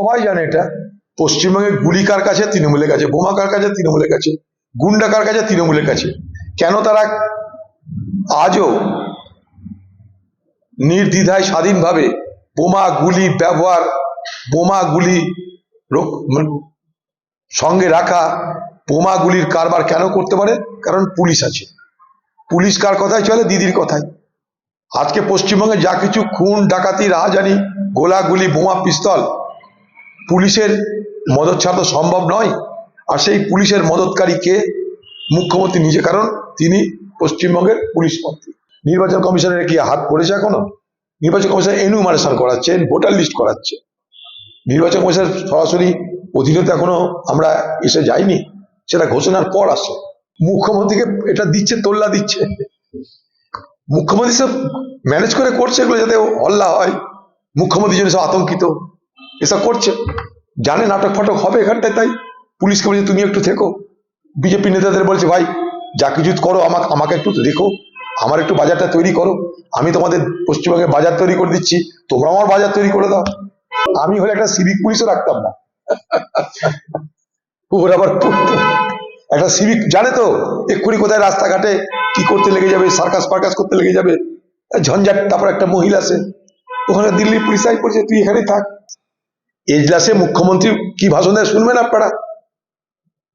সবাই জানে এটা। পশ্চিমবঙ্গে গুলি কার কাছে তৃণমূলের কাছে বোমা কার কাছে তৃণমূলের কাছে গুন্ডা কার কাছে তৃণমূলের কাছে। কেন তারা আজও নির্দ্বিধায় স্বাধীনভাবে বোমা গুলি ব্যবহার, বোমা গুলি মানে সঙ্গে রাখা, বোমা গুলির কারবার কেন করতে পারে? কারণ পুলিশ আছে। পুলিশ কার কথায় চলে? দিদির কথায়। আজকে পশ্চিমবঙ্গে যা কিছু খুন, ডাকাতি, রাহাজানি, গোলাগুলি, বোমা, পিস্তল পুলিশের মদত ছাড়া তো সম্ভব নয়। আর সেই পুলিশের মদতকারী কে? মুখ্যমন্ত্রী নিজে, কারণ তিনি পশ্চিমবঙ্গের পুলিশ মন্ত্রী। নির্বাচন কমিশনের কি হাত পড়েছে এখনও? নির্বাচন কমিশন এনুমারেশন করাচ্ছে ভোটার লিস্ট করাচ্ছে নির্বাচন কমিশনের সরাসরি অধীনে তো এখনও আমরা এসে যাইনি। সেটা ঘোষণার পর আসে। মুখ্যমন্ত্রীকে এটা দিচ্ছে, তোল্লা দিচ্ছে। মুখ্যমন্ত্রী সব ম্যানেজ করে করছে এগুলো যাতে হল্লা হয়। মুখ্যমন্ত্রী জন্য সব আতঙ্কিত। এসব করছে। জানে নাটক ফাটক হবে এখানটায়, তাই পুলিশকে বলছে, তুমি একটু থেকো। বিজেপি নেতাদের বলছে, ভাই, যা কিছু করো, আমাকে আমাকে একটু দেখো। আমার একটু বাজারটা তৈরি করো। আমি তোমাদের পশ্চিমবঙ্গে বাজার তৈরি করে দিচ্ছি। তোমরা আমার বাজার তৈরি করে দাও। আমি হলে একটা সিভিক পুলিশও রাখতাম না। ওর আবার একটা সিভিক জানে তো, এক্ষুনি কোথায় রাস্তাঘাটে কি করতে লেগে যাবে সার্কাস ফার্কাস করতে লেগে যাবে। ঝঞ্ঝাট, তারপর একটা মহিলা আছে ওখানে দিল্লি পুলিশ আই করছে তুই এখানেই থাক। এজলাসে মুখ্যমন্ত্রী কি ভাষণ দেয় শুনবেন আপনারা?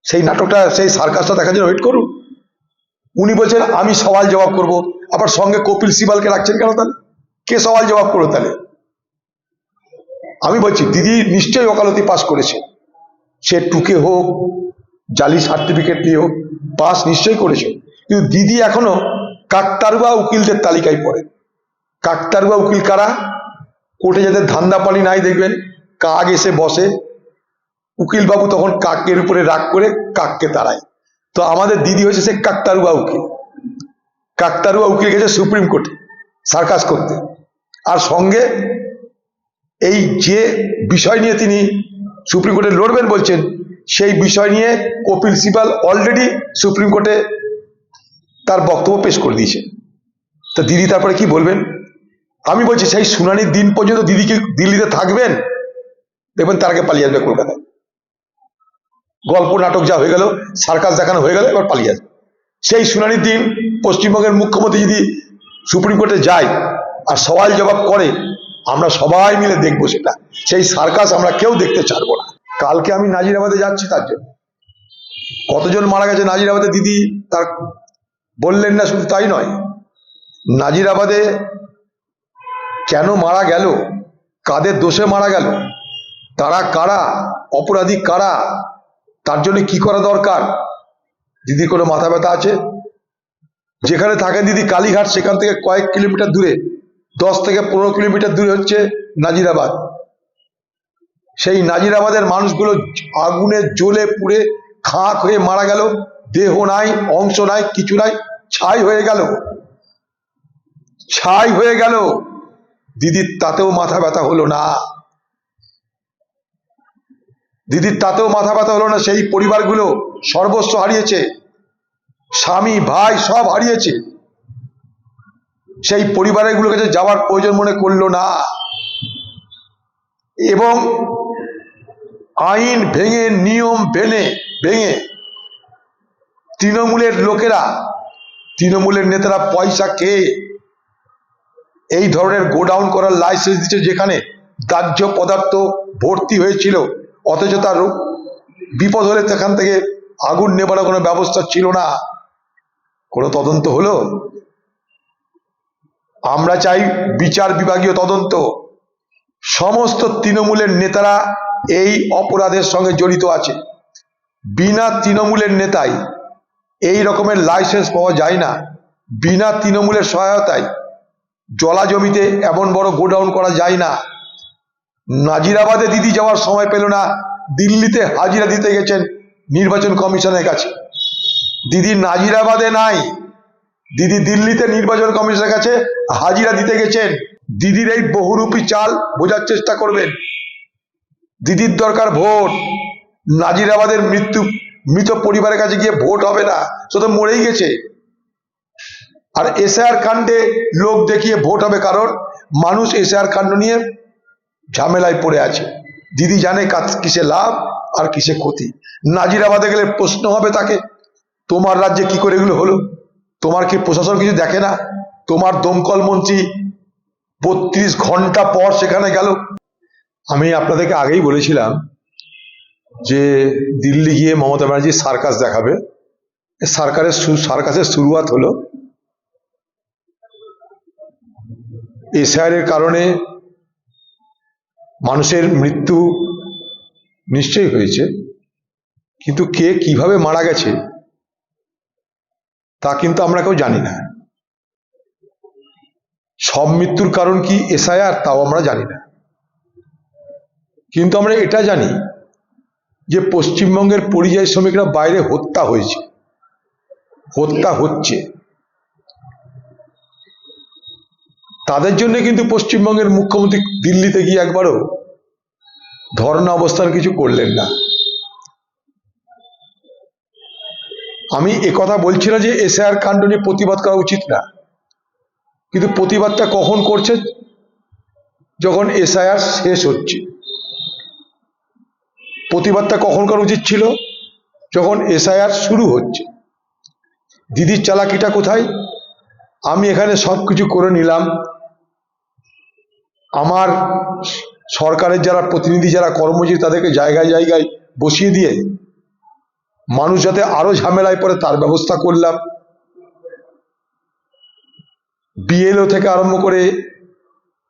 সেই নাটকটা, সেই সার্কাসটা দেখার জন্য ওয়েট করুন। উনি বলছেন, আমি সওয়াল জবাব করব। আবার সঙ্গে কপিল সিবালকে রাখছেন কেন তাহলে? কে সওয়াল জবাব করো তাহলে? আমি বলছি, দিদি নিশ্চয়ই ওকালতি পাস করেছে। সে টুকে হোক, জালি সার্টিফিকেট নিয়ে হোক, পাস নিশ্চয়ই করেছে। কিন্তু দিদি এখনও কাকতারুয়া উকিলদের তালিকায় পড়ে। কাকতারুয়া উকিল কারা? কোর্টে যাদের ধান্দা পানি নাই, দেখবেন কাক এসে বসে উকিল বাবু তখন কাকের উপরে রাগ করে কাককে তাড়ায়। তো আমাদের দিদি হয়েছে সে কাকতারুয়া উকিল। কাকতারুয়া উকিল গেছে সুপ্রিম কোর্টে সার্কাস করতে। আর সঙ্গে এই যে বিষয় নিয়ে তিনি সুপ্রিম কোর্টে লড়বেন বলছেন, সেই বিষয় নিয়ে কপিল সিবাল অলরেডি সুপ্রিম কোর্টে তার বক্তব্য পেশ করে দিয়েছে। তা দিদি তারপরে কি বলবেন? আমি বলছি, সেই শুনানির দিন পর্যন্ত দিদি কি দিল্লিতে থাকবেন? দেখবেন তার আগে পালিয়ে আসবে কলকাতায়। গল্প, নাটক যা হয়ে গেল, সার্কাস দেখানো হয়ে গেল, এবার পালিয়ে আসবে। সেই শুনানির দিন পশ্চিমবঙ্গের মুখ্যমন্ত্রী যদি সুপ্রিম কোর্টে যায় আর সওয়াল জবাব করে, আমরা সবাই মিলে দেখব সেটা। সেই সার্কাস আমরা কেউ দেখতে ছাড়বো না। কালকে আমি নাজিরাবাদে যাচ্ছি তার জন্য। কতজন মারা গেছে নাজিরাবাদে? দিদি তার বললেন না শুধু তাই নয়। নাজিরাবাদে কেন মারা গেল? কাদের দোষে মারা গেল? তারা কারা? অপরাধী কারা? তার জন্য কি করা দরকার? দিদির কোনো মাথা ব্যথা আছে? যেখানে থাকেন দিদি কালীঘাট, সেখান থেকে কয়েক কিলোমিটার দূরে, দশ থেকে পনেরো কিলোমিটার দূরে হচ্ছে নাজিরাবাদ। সেই নাজিরাবাদের মানুষগুলো আগুনে জ্বলে পুড়ে খাঁক হয়ে মারা গেল। দেহ নাই, অংশ নাই, কিছু নাই, ছাই হয়ে গেল। ছাই হয়ে গেল। দিদির তাতেও মাথা ব্যথা হলো না। দিদির তাতেও মাথা ব্যথা হলো না, সেই পরিবারগুলো সর্বস্ব হারিয়েছে। স্বামী, ভাই সব হারিয়েছে। সেই পরিবারগুলোর কাছে যাওয়ার প্রয়োজন মনে করল না। এবং আইন ভেঙে, নিয়ম ভেঙে ভেঙে তৃণমূলের লোকেরা, তৃণমূলের নেতারা পয়সা খেয়ে এই ধরনের গোডাউন করার লাইসেন্স দিচ্ছে যেখানে দাহ্য পদার্থ ভর্তি হয়েছিল। অথচ তার বিপদ হলে সেখান থেকে আগুন নেবার কোনো ব্যবস্থা ছিল না। কোনো তদন্ত হলো? আমরা চাই বিচার বিভাগীয় তদন্ত। সমস্ত তৃণমূলের নেতারা এই অপরাধের সঙ্গে জড়িত আছে। বিনা তৃণমূলের নেতাই এই রকমের লাইসেন্স পাওয়া যায় না। বিনা তৃণমূলের সহায়তায় জলা জমিতে এমন বড় গোডাউন করা যায় না। নাজিরাবাদে দিদি যাওয়ার সময় পেল না, দিল্লিতে হাজিরা দিতে গেছেন নির্বাচন কমিশনের কাছে। দিদি নাজিরাবাদে নাই, দিদি দিল্লিতে নির্বাচন কমিশনের কাছে হাজিরা দিতে গেছেন। দিদির এই বহুরূপী চাল বোঝার চেষ্টা করবেন। দিদির দরকার ভোট। নাজিরাবাদের মৃত্যু, মৃত পরিবারের কাছে গিয়ে ভোট হবে না, সে তো মরেই গেছে। আর এসআর কাণ্ডে লোক দেখিয়ে ভোট হবে কারণ মানুষ এসআর কাণ্ড নিয়ে ঝামেলায় পড়ে আছে। দিদি জানে কিসে লাভ আর কিসে ক্ষতি। নাজিরাবাদে গেলে প্রশ্ন হবে তাকে, তোমার রাজ্যে কি করে এগুলো হলো? তোমার কি প্রশাসন কিছু দেখে না? তোমার দমকল মন্ত্রী বত্রিশ ঘণ্টা পর সেখানে গেল। আমি আপনাদেরকে আগেই বলেছিলাম যে দিল্লি গিয়ে মমতা ব্যানার্জি সার্কাস দেখাবে। সার্কারের সার্কাসের শুরুয়াত হলো এসআইআর এর কারণে মানুষের মৃত্যু নিশ্চয়ই হয়েছে, কিন্তু কে কীভাবে মারা গেছে, তা কিন্তু আমরা কেউ জানি না। সব মৃত্যুর কারণ কি এসআইআর, তাও আমরা জানি না। কিন্তু আমরা এটা জানি যে পশ্চিমবঙ্গের পরিযায়ী শ্রমিকরা বাইরে হত্যা হয়েছে। হত্যা হচ্ছে। তাদের জন্য কিন্তু পশ্চিমবঙ্গের মুখ্যমন্ত্রী দিল্লিতে গিয়ে একবারও ধর্ণা অবস্থান কিছু করলেন না। আমি কথা বলছি না যে এসআর কাণ্ড নিয়ে প্রতিবাদ করা উচিত না। কিন্তু প্রতিবাদটা কখন করছে? যখন এসআইআর শেষ হচ্ছে। প্রতিবাদটা কখন করা উচিত ছিল? যখন এসআইআর শুরু হচ্ছে। দিদির চালাকিটা কোথায়? আমি এখানে সব কিছু করে নিলাম। আমার সরকারের যারা প্রতিনিধি, যারা কর্মজীবী, তাদেরকে জায়গায় জায়গায় বসিয়ে দিয়ে মানুষ যাতে আরও ঝামেলায় পড়ে, তার ব্যবস্থা করলাম। বিএলও থেকে আরম্ভ করে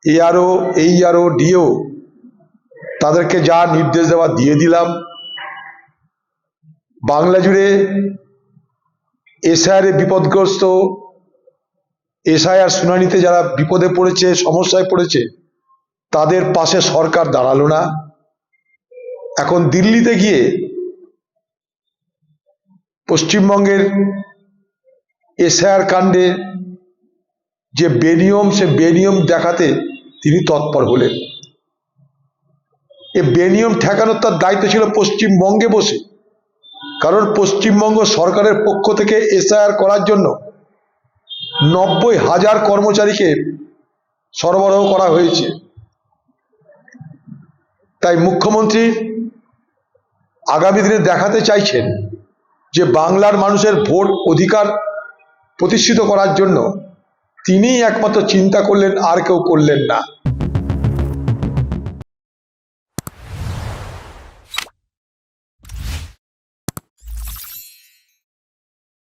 এআরও এইআরও ডিও, তাদেরকে যা নির্দেশ দেওয়া দিয়ে দিলাম। বাংলা জুড়ে এসআইআর বিপদগ্রস্ত, এসআইআর শুনানিতে যারা বিপদে পড়েছে, সমস্যায় পড়েছে তাদের পাশে সরকার দাঁড়াল না। এখন দিল্লিতে গিয়ে পশ্চিমবঙ্গের এসআর কাণ্ডে যে বেনিয়ম, সে বেনিয়ম দেখাতে তিনি তৎপর হলেন। এ বেনিয়ম ঠেকানোর তার দায়িত্ব ছিল পশ্চিমবঙ্গে বসে। কারণ পশ্চিমবঙ্গ সরকারের পক্ষ থেকে এসআর করার জন্য নব্বই হাজার কর্মচারীকে সরবরাহ করা হয়েছে। তাই মুখ্যমন্ত্রী আগামী দিনে দেখাতে চাইছেন যে বাংলার মানুষের ভোট অধিকার প্রতিষ্ঠিত করার জন্য তিনিই একমাত্র চিন্তা করলেন আর কেউ করলেন না।